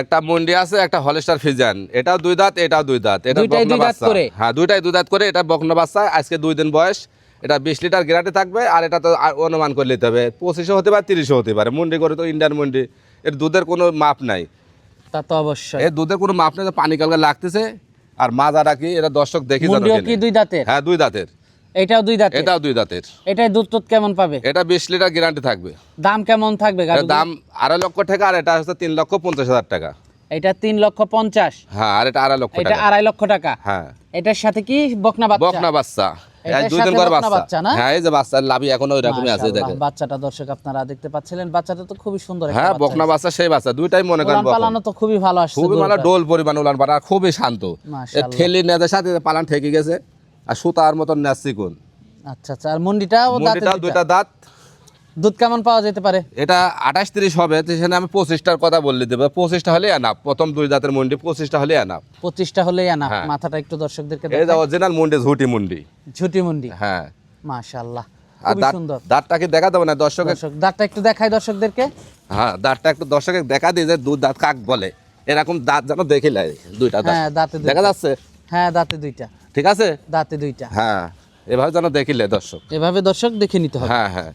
একটা মন্ডি আছে একটা হলেস্টার ফিজান। এটাও দুই দাঁত এটাও দুই দাঁত। এটা বকনা দুই দাঁত বাচ্চা। করে? হ্যাঁ দুইটাই দুই দাঁত করে এটা বকনা বাচ্চা আজকে দুই দিন বয়স। এটা বিশ লিটার গ্যারান্টি থাকবে আর এটা তো অনুমান করে নিতে হবে। পঁচিশও হতে পারে তিরিশও হতে পারে। মন্ডি করে তো ইন্ডিয়ান মন্ডি। এর দুধের কোনো মাপ নাই। তা তো অবশ্যই। এর দুধের কোনো মাপ নেই পানি কালকা লাগতেছে। আর মাজাটা কি এটা দর্শক দেখি। কি দুই দাঁতের? হ্যাঁ দুই দাঁতের। এটাও দুই দাঁতের? এটাও দুই দাঁতের। এটাই দুধ টুধ কেমন পাবে? এটা বিশ লিটার গ্যারান্টি থাকবে। দাম কেমন থাকবে দাম আড়াই লক্ষ টাকা আর এটা হচ্ছে তিন লক্ষ পঞ্চাশ হাজার টাকা। এটা তিন লক্ষ পঞ্চাশ? হ্যাঁ আর এটা আড়াই লক্ষ এটা আড়াই লক্ষ টাকা? হ্যাঁ। এটার সাথে কি বকনা বাচ্চা? বকনা বাচ্চা? হ্যাঁ এই যে বাচ্চা লাভি এখন ওই আছে দেখেন। বাচ্চাটা দর্শক আপনারা দেখতে পাচ্ছিলেন। বাচ্চাটা তো খুবই সুন্দর হ্যাঁ বকনা বাচ্চা সেই বাচ্চা। দুইটাই মনে করেন পালানো তো খুবই ভালো আসছে খুবই ডোল পরিমাণ উলান পালা খুবই শান্ত। ঠেলি নেদের সাথে পালান ঠেকে গেছে। আর সুতার মতন নেসি কোন? আচ্ছা আচ্ছা আর মুন্ডিটাও দাঁতে মুন্ডিটাও দুইটা। দাঁত। দুধ কেমন পাওয়া যেতে পারে? এটা আঠাশ তিরিশ হবে সেখানে আমি পঁচিশটার কথা বললে দেবো। পঁচিশটা হলে আনাপ প্রথম দুই দাঁতের মুন্ডি পঁচিশটা হলে আনাপ পঁচিশটা হলেই আনা হ্যাঁ। মাথাটা একটু দর্শকদেরকে এই যে অরিজিনাল মুন্ডি ঝুটি মুন্ডি। ঝুটি মুন্ডি? হ্যাঁ। মাশাআল্লাহ আর সুন্দর। দাঁতটা কি দেখা দেবো না দর্শকের? দর্শক দাঁতটা একটু দেখাই দর্শকদেরকে। হ্যাঁ দাঁতটা একটু দর্শকের দেখা দিই যে দুধ দাঁত কাক বলে। এরকম দাঁত যেন দেখে লাই দুইটা হ্যাঁ দাঁত দাঁতে দেখা যাচ্ছে? হ্যাঁ দাঁতে দুইটা। ঠিক আছে? দাঁতে দুইটা। হ্যাঁ এভাবে যেন দেখিলে দর্শক। এভাবে দর্শক দেখে নিতে হবে। হ্যাঁ হ্যাঁ।